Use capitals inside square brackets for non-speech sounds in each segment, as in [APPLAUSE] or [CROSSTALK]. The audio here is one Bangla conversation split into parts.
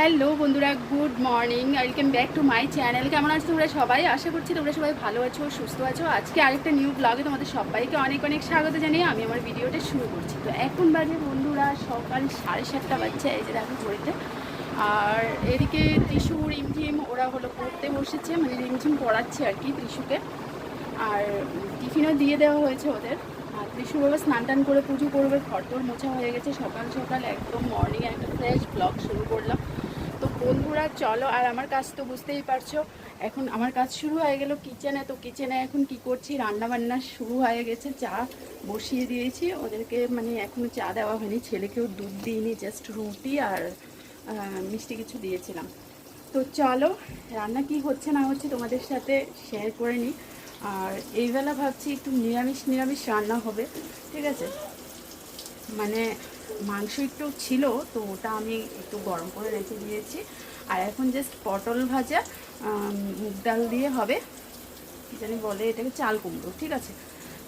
হ্যালো বন্ধুরা, good morning, welcome back to my channel. কেমন আছো তোমরা সবাই? আশা করছি তোমরা সবাই ভালো আছো, সুস্থ আছো। আজকে আরেকটা নিউ ব্লগে তোমাদের সবাইকে অনেক অনেক স্বাগত জানিয়ে আমি আমার ভিডিওটা শুরু করছি। তো এখন বাজে বন্ধুরা সকাল সাড়ে সাতটা বাজছে, এই যে দেখো ঘড়িতে। আর এদিকে ত্রিশু রিমঝিম ওরা হলো পড়তে বসেছে মানে রিমঝিম পড়াচ্ছে আর কি ত্রিশুকে। আর টিফিনও দিয়ে দেওয়া হয়েছে ওদের। আর ত্রিশু বাবা স্নান টান করে পুজো করবে ঘর মোছা হয়ে গেছে। সকাল সকাল একদম মর্নিং একটা ফ্রেশ ব্লগ শুরু করলাম। বন্ধুরা, চলো আর আমার কাজ তো বুঝতেই পারছ। এখন আমার কাজ শুরু হয়ে গেল কিচেনে। তো কিচেনে এখন কি করছি? রান্না বান্না শুরু হয়ে গেছে। চা বসিয়ে দিয়েছি। ওদেরকে মানে এখনও চা দেওয়া হয়নি। ছেলেকেও দুধ দিইনি জাস্ট রুটি আর মিষ্টি কিছু দিয়েছিলাম। তো চলো, রান্না কি হচ্ছে না হচ্ছে তোমাদের সাথে শেয়ার করে নিই। আর এইবেলা ভাবছি একটু নিরামিষ নিরামিষ রান্না হবে। ঠিক আছে? মানে মাংস একটু ছিল, তো ওটা আমি একটু গরম করে রেখে দিয়েছি। আর এখন জাস্ট পটল ভাজা মুগ ডাল দিয়ে হবে। কি জানি বলে এটাকে চাল কুমড়ো, ঠিক আছে?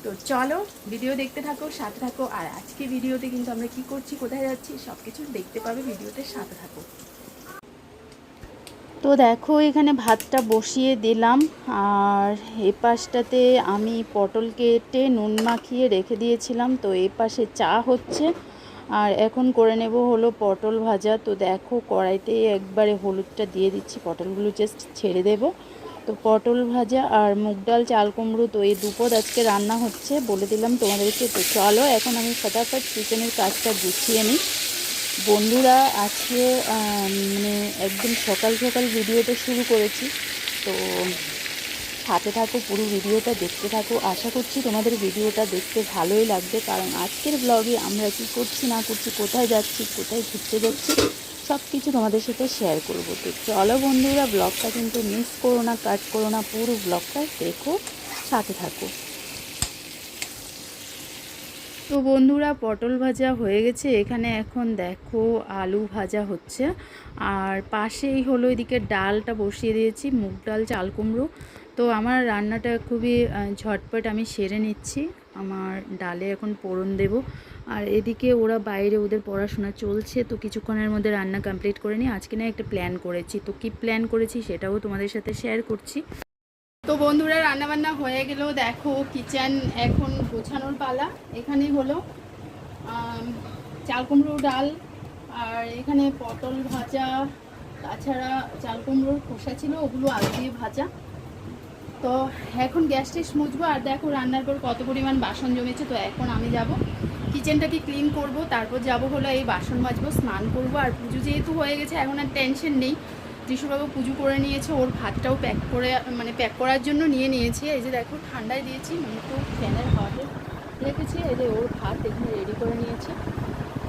তো চলো ভিডিও দেখতে থাকো, সাথে থাকো। আর আজকে ভিডিওতে কিন্তু আমরা কি করছি, কোথায় যাচ্ছি সব কিছু দেখতে পাবে ভিডিওতে সাথে থাকো। তো দেখো, এখানে ভাতটা বসিয়ে দিলাম। আর এ পাশটাতে আমি পটল কেটে নুন মাখিয়ে রেখে দিয়েছিলাম। তো এ পাশে চা হচ্ছে। আর এখন করে নেব হলো পটল ভাজা। তো দেখো, কড়াইতে একবারে হলুদটা দিয়ে দিচ্ছি। পটলগুলো জাস্ট ছেড়ে দেব। তো পটল ভাজা আর মুগ ডাল, চাল কুমড়ো, তো এই দুপদ আজকে রান্না হচ্ছে। বলে দিলাম তোমাদেরকে। তো চলো, এখন আমি ফটাফট কিচেনের কাজটা গুছিয়ে নিই। বন্ধুরা, আজকে মানে একদম সকাল সকাল ভিডিওটা শুরু করেছি। তো সাথে থাকো, পুরো ভিডিওটা দেখতে থাকো। আশা করছি তোমাদের ভিডিওটা দেখতে ভালোই লাগবে, কারণ আজকের ব্লগে আমরা কি করছি, না করছি, কোথায় যাচ্ছি, কোথায় ঘুরতে যাচ্ছি সব কিছু তোমাদের সাথে শেয়ার করব। তো চলো বন্ধুরা ব্লগটা কিন্তু মিস করো না কাট করো না, পুরো ব্লগটা দেখো, সাথে থাকো। তো বন্ধুরা, পটল ভাজা হয়ে গেছে। এখানে এখন দেখো আলু ভাজা হচ্ছে। আর পাশেই হলো এদিকে ডালটা বসিয়ে দিয়েছি, মুগ ডাল, চাল কুমড়ো। তো আমার রান্নাটা খুবই ঝটপট আমি সেরে নিচ্ছি। আমার ডালে এখন পোড়ন দেব। আর এদিকে ওরা বাইরে ওদের পড়াশোনা চলছে, তো কিছুক্ষণের মধ্যে রান্না কমপ্লিট করে নিই আজকে না একটা প্ল্যান করেছি। তো কি প্ল্যান করেছি সেটাও তোমাদের সাথে শেয়ার করছি। তো বন্ধুরা, রান্নাবান্না হয়ে গেল দেখো কিচেন এখন গোছানোর পালা। এখানে হলো চাল কুমড়ো ডাল, আর এখানে পটল ভাজা, তাছাড়া চাল কুমড়োর খোসা ছিল, ওগুলো আলু দিয়ে ভাজা। তো এখন গ্যাস টেস আর দেখো রান্নার পর কত পরিমাণ বাসন জমেছে, তো এখন আমি যাব। কিচেনটাকে ক্লিন করব, তারপর যাব হলো এই বাসন মাজবো, স্নান করব, আর পুজো যেহেতু হয়ে গেছে, এখন আর টেনশন নেই। যিশুবাবু পুজো করে নিয়েছে, ওর ভাতটাও প্যাক করে মানে প্যাক করার জন্য নিয়ে নিয়েছি। এই যে দেখো, ঠান্ডায় দিয়েছি মানে একটু ফ্যানের হাওয়াতে রেখেছি। এই যে ওর ভাত এখানে রেডি করে নিয়েছি।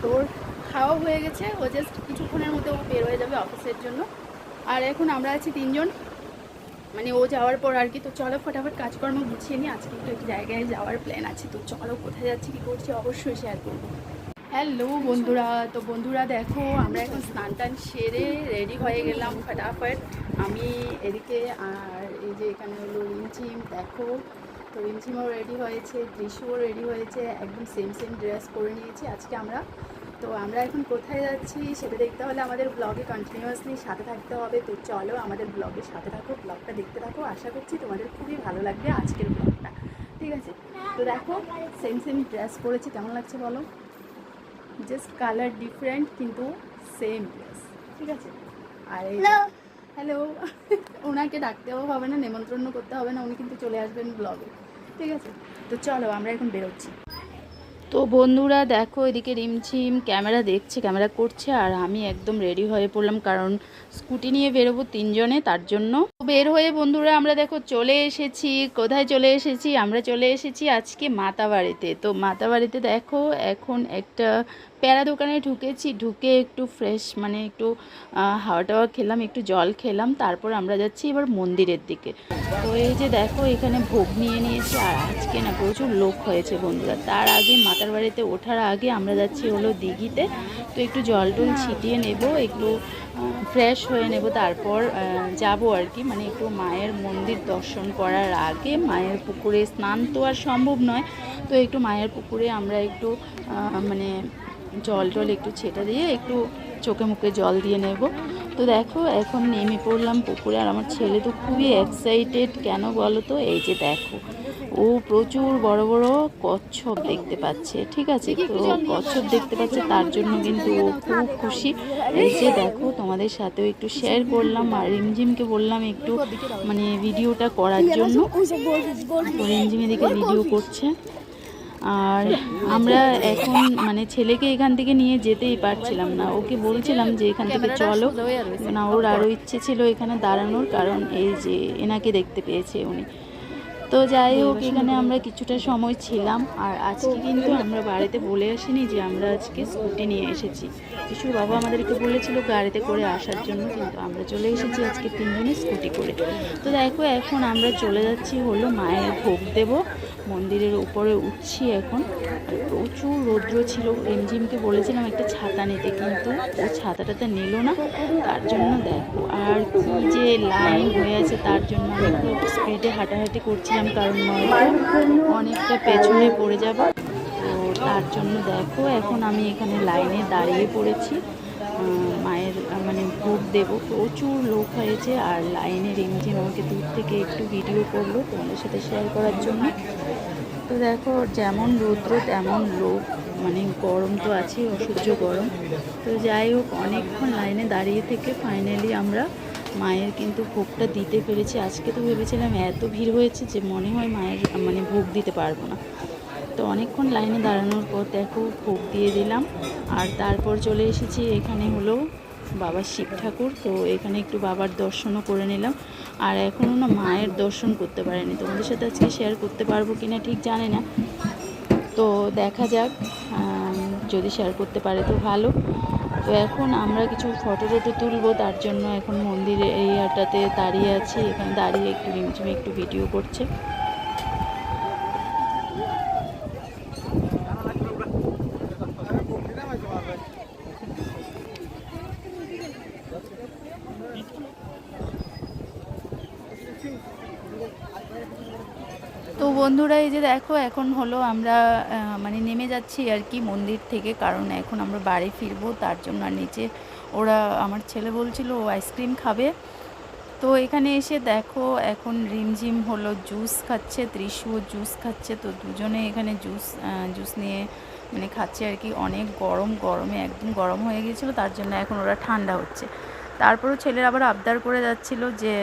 তো ওর খাওয়া হয়ে গেছে, ও জাস্ট কিছুক্ষণের মধ্যে ও বের হয়ে যাবে অফিসের জন্য। আর এখন আমরা আছি তিনজন। মানে ও যাওয়ার পর আর কি, তো চলো ফটাফট কাজকর্ম গুছিয়ে নিই। আজকে একটু এক জায়গায় যাওয়ার প্ল্যান আছে, তো চলো কোথায় যাচ্ছি, কী করছি অবশ্যই শেয়ার করব। হ্যালো বন্ধুরা, তো বন্ধুরা দেখো, আমরা এখন স্নান টান সেরে রেডি হয়ে গেলাম ফটাফট। আমি এদিকে আর এই যে এখানে হলো রিমঝিম, দেখো। তো রিমঝিমও রেডি হয়েছে দৃশ্যও রেডি হয়েছে, একদম সেম সেম ড্রেস পরে নিয়েছি আজকে আমরা। তো আমরা এখন কোথায় যাচ্ছি সেটা দেখতে হলে আমাদের ব্লগে কন্টিনিউয়াসলি সাথে থাকতে হবে। তো চলো আমাদের ব্লগের সাথে থাকো ব্লগটা দেখতে থাকো। আশা করছি তোমাদের খুবই ভালো লাগবে আজকের ব্লগটা ঠিক আছে? তো দেখো সেম সেম ড্রেস পরেছি। কেমন লাগছে বলো? জাস্ট কালার ডিফারেন্ট কিন্তু সেম ড্রেস ঠিক আছে? আর হ্যালো [LAUGHS] ওনাকে ডাকতেও হবে না নেমন্ত্রণ করতে হবে না উনি কিন্তু চলে আসবেন ব্লগে ঠিক আছে? তো চলো আমরা এখন বেরোচ্ছি। তো বন্ধুরা দেখো এদিকে রিমঝিম ক্যামেরা দেখছে ক্যামেরা করছে আর আমি একদম রেডি হয়ে পড়লাম কারণ স্কুটি নিয়ে বেরোবো তিনজনে তার জন্য। তো বের হয়ে বন্ধুরা আমরা দেখো চলে এসেছি। কোথায় চলে এসেছি? আমরা চলে এসেছি আজকে মাতাবাড়িতে। তো মাতাবাড়িতে দেখো এখন একটা প্যারা দোকানে ঢুকেছি, ঢুকে একটু ফ্রেশ মানে একটু হাওয়া টাওয়া খেলাম, একটু জল খেলাম, তারপর আমরা যাচ্ছি এবার মন্দিরের দিকে। তো এই যে দেখো, এখানে ভোগ নিয়ে নিয়েছি, আর আজকে না প্রচুর লোক হয়েছে বন্ধুরা। তার আগে, মাতার বাড়িতে ওঠার আগে আমরা যাচ্ছি হলো দিঘিতে। তো একটু জল টল ছিটিয়ে নেব, একটু ফ্রেশ হয়ে নেব, তারপর যাব আর কি। মানে একটু মায়ের মন্দির দর্শন করার আগে, মায়ের পুকুরে স্নান তো আর সম্ভব নয়। তো একটু মায়ের পুকুরে আমরা একটু মানে জল টল একটু ছেটা দিয়ে একটু চোখে মুখে জল দিয়ে নেব। তো দেখো, এখন নেমে পড়লাম পুকুরে আর আমার ছেলে তো খুবই এক্সাইটেড কেন বলো তো? এই যে দেখো, ও প্রচুর বড় বড় কচ্ছপ দেখতে পাচ্ছে, ঠিক আছে? তো কচ্ছপ দেখতে পাচ্ছে, তার জন্য কিন্তু ও খুব খুশি। এই যে দেখো, তোমাদের সাথেও একটু শেয়ার করলাম আর রিমঝিমকে বললাম একটু মানে ভিডিওটা করার জন্য। রিমঝিম এদিকে ভিডিও করছে। আর আমরা এখন মানে ছেলেকে এখান থেকে নিয়ে যেতেই পারছিলাম না। ওকে বলছিলাম যে এখান থেকে চলো। না ওর আরও ইচ্ছে ছিল এখানে দাঁড়ানোর কারণ এই যে এনাকে দেখতে পেয়েছে উনি। তো যাই হোক এখানে আমরা কিছুটা সময় ছিলাম আর আজকে কিন্তু আমরা বাড়িতে বলে আসিনি যে আমরা আজকে স্কুটি নিয়ে এসেছি। কিছু বাবা আমাদেরকে বলেছিল গাড়িতে করে আসার জন্য কিন্তু আমরা চলে এসেছি আজকে তিনজনে স্কুটি করে। তো দেখো এখন আমরা চলে যাচ্ছি হলো মায়ের ভোগ দেব। মন্দিরের উপরে উঠছি এখন। প্রচুর রৌদ্র ছিল। রিমঝিমকে বলেছিলাম একটা ছাতা নিতে কিন্তু ও ছাতাটাতে নিল না। তার জন্য দেখো আর কি যে লাইন হয়ে আছে তার জন্য আমি খুব স্পিডে হাঁটাহাঁটি করছিলাম কারণ নয়তো অনেকটা পেছনে পড়ে যাব। তো তার জন্য দেখো, এখন আমি এখানে লাইনে দাঁড়িয়ে পড়েছি। মায়ের মানে ভোগ দেবো। প্রচুর লোক হয়েছে আর লাইনে রিমঝিম আমাকে দূর থেকে একটু ভিডিও করল তোমাদের সাথে শেয়ার করার জন্য। তো দেখো, যেমন রৌদ্র, তেমন লোক। মানে গরম তো আছে অসহ্য গরম। তো যাই হোক, অনেকক্ষণ লাইনে দাঁড়িয়ে থেকে ফাইনালি আমরা মায়ের কিন্তু ভোগটা দিতে পেরেছি। আজকে তো ভেবেছিলাম এত ভিড় হয়েছে যে মনে হয় মায়ের মানে ভোগ দিতে পারব না। তো অনেকক্ষণ লাইনে দাঁড়ানোর পর দেখো ভোগ দিয়ে দিলাম। আর তারপর চলে এসেছি এখানে হলো বাবার শিব ঠাকুর। তো এখানে একটু বাবার দর্শনও করে নিলাম। আর এখনও না মায়ের দর্শন করতে পারেনি। তোমাদের সাথে আজকে শেয়ার করতে পারব কিনা ঠিক জানি না। তো দেখা যাক যদি শেয়ার করতে পারে তো ভালো। তো এখন আমরা কিছু ফটো টটো তুলবো, তার জন্য এখন মন্দিরে এরিয়াটাতে দাঁড়িয়ে আছি। এখানে দাঁড়িয়ে একটু রিমঝিমে একটু ভিডিও করছে। বন্ধুরা, এই যে দেখো, এখন হলো আমরা মানে নেমে যাচ্ছি আর কি মন্দির থেকে, কারণ এখন আমরা বাড়ি ফিরবো, তার জন্য আর নিচে ওরা, আমার ছেলে বলছিল ও আইসক্রিম খাবে। তো এখানে এসে দেখো, এখন রিমঝিম হলো, জুস খাচ্ছে ত্রিশু জুস খাচ্ছে, তো দুজনে এখানে জুস জুস নিয়ে মানে খাচ্ছে আর কি। অনেক গরম, গরমে একদম গরম হয়ে গিয়েছিল, তার জন্য এখন ওরা ঠান্ডা হচ্ছে। তারপরও ছেলের আবার আবদার করে যাচ্ছিল যে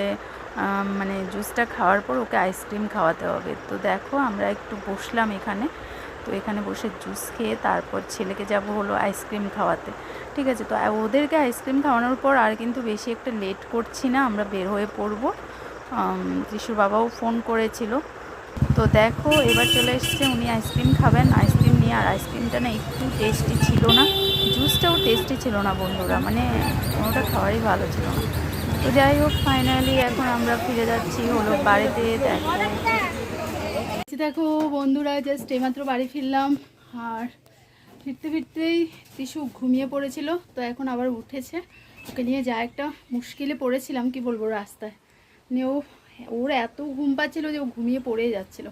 মানে জুসটা খাওয়ার পর ওকে আইসক্রিম খাওয়াতে হবে। তো দেখো আমরা একটু বসলাম এখানে। তো এখানে বসে জুস খেয়ে তারপর ছেলেকে যাব হলো আইসক্রিম খাওয়াতে। ঠিক আছে? তো ওদেরকে আইসক্রিম খাওয়ানোর পর আর কিন্তু বেশি একটা লেট করছি না, আমরা বের হয়ে পড়ব। ত্রিশুর বাবাও ফোন করেছিল। তো দেখো এবার চলে এসেছে, উনি আইসক্রিম খাবেন। আইসক্রিম নিয়ে আর আইসক্রিমটা না একটু টেস্টি ছিল না। জুসটাও টেস্টি ছিল না বন্ধুরা মানে কোনোটা খাওয়ারই ভালো ছিল না। তো যাই হোক ফাইনালি এখন আমরা ফিরে যাচ্ছি হলো বাড়িতে, দেখো। বন্ধুরা জাস্ট এইমাত্র বাড়ি ফিরলাম, আর ফিরতে ফিরতেই টিসু ঘুমিয়ে পড়েছিল, তো এখন আবার উঠেছে। ওকে নিয়ে যা একটা মুশকিলে পড়েছিলাম, কি বলব রাস্তায়। নিয়ে ও, ওর এত ঘুম পাচ্ছিলো যে ও ঘুমিয়ে পড়েই যাচ্ছিল।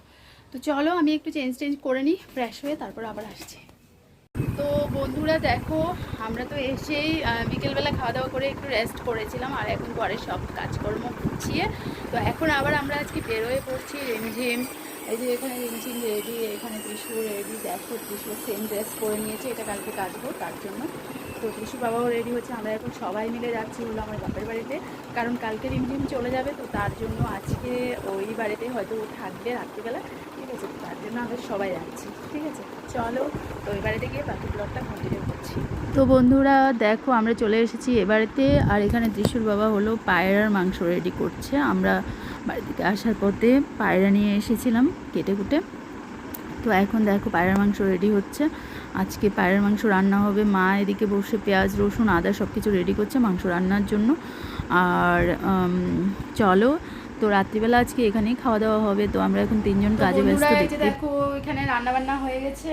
তো চলো আমি একটু চেঞ্জ টেঞ্জ করে নিই ফ্রেশ হয়ে তারপর আবার আসছি। তো বন্ধুরা দেখো, আমরা তো এসেই বিকেলবেলা খাওয়া দাওয়া করে একটু রেস্ট করেছিলাম আর এখন ঘরে সব কাজকর্ম গুছিয়ে। তো এখন আবার আমরা আজকে বেরোয় পড়ছি রিমঝিম। এই যে এখানে রিমঝিম রেডি, এখানে ত্রিশু রেডি। দেখো, ত্রিশু সেম ড্রেস পরে নিয়েছে, এটা কালকে কাচবো তার জন্য। তো ত্রিশু বাবাও রেডি হচ্ছে, আমরা এখন সবাই মিলে যাচ্ছি হলো আমার বাপের বাড়িতে। কারণ কালকে রিমঝিম চলে যাবে, তো তার জন্য আজকে ওই বাড়িতে হয়তো থাকবে রাত্রিবেলা। আছে তার জন্য আমরা সবাই যাচ্ছি, ঠিক আছে? চলো গিয়ে ব্লগটা কন্টিনিউ করছি। তো বন্ধুরা, দেখো, আমরা চলে এসেছি এ বাড়িতে, আর এখানে ত্রিশুর বাবা হলো পায়রার মাংস রেডি করছে। আমরা বাড়ি থেকে আসার পথে পায়রা নিয়ে এসেছিলাম কেটে কুটে। তো এখন দেখো, পায়রার মাংস রেডি হচ্ছে। আজকে পায়রার মাংস রান্না হবে, মা এদিকে বসে পেঁয়াজ, রসুন, আদা সব কিছু রেডি করছে মাংস রান্নার জন্য। আর চলো তো রাত্রিবেলা আজকে এখানেই খাওয়া দাওয়া হবে তো আমরা এখন তিনজন কাজে ব্যস্ত দেখো এখানে রান্না বান্না হয়ে গেছে।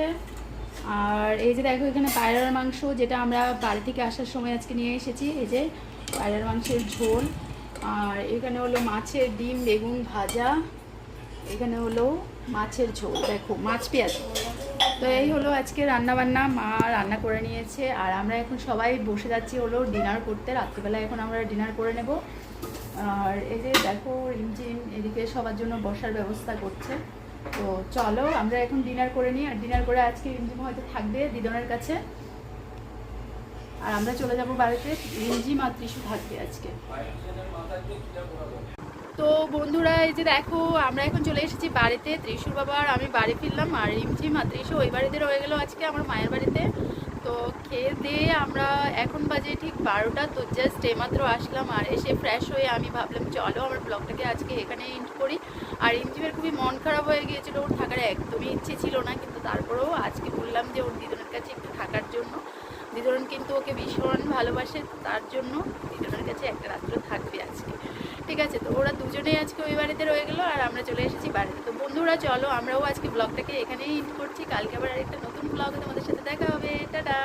আর এই যে দেখো এখানে পায়রার মাংস যেটা আমরা বাড়ি থেকে আসার সময় আজকে নিয়ে এসেছি। এই যে পায়রার মাংসের ঝোল। আর এখানে হলো মাছের ডিম বেগুন ভাজা। এখানে হলো মাছের ঝোল দেখো মাছ পেঁয়াজ। তো এই হলো আজকে রান্না বান্না মা রান্না করে নিয়েছে। আর আমরা এখন সবাই বসে যাচ্ছি হলো ডিনার করতে। রাত্রিবেলা এখন আমরা ডিনার করে নেব। আর যে দেখো রিমঝিম এদিকে সবার জন্য বসার ব্যবস্থা করছে। তো চলো, আমরা এখন ডিনার করে নিই। আর ডিনার করে আজকে রিমঝিম হয়তো থাকবে দিদনের কাছে। আর আমরা চলে যাব বাড়িতে। রিমঝিম আর ত্রিশু থাকবে আজকে। তো বন্ধুরা, এই যে দেখো, আমরা এখন চলে এসেছি বাড়িতে। ত্রিশুর বাবা আর আমি বাড়ি ফিরলাম। আর রিমঝিম আর ত্রিশু ওই বাড়িতে রয়ে গেল আজকে, আমার মায়ের বাড়িতে। তো খেয়ে দিয়ে আমরা এখন বাজে ঠিক বারোটা, তো জাস্ট এইমাত্র আসলাম আর এসে ফ্রেশ হয়ে আমি ভাবলাম চলো আমার ব্লগটাকে আজকে এখানে এন্ড করি। আর রিমঝিমের খুবই মন খারাপ হয়ে গিয়েছিল, ওর থাকার একদমই ইচ্ছে ছিল না, কিন্তু তারপরেও আজকে বললাম যে ওর দিদনের কাছে একটু থাকার জন্য। দিদন কিন্তু ওকে ভীষণ ভালোবাসে তার জন্য দিদনের কাছে একটা রাত্র থাকবে আজকে। ঠিক আছে, তো ওরা দুজনেই আজকে ওই বাড়িতে রয়ে গেলো আর আমরা চলে এসেছি বাড়িতে। তো বন্ধুরা, চলো আমরাও আজকে ব্লগটাকে এখানেই এন্ড করছি। কালকে আবার আরেকটা নতুন ব্লগে তোমাদের সাথে দেখা হবে। টাটা!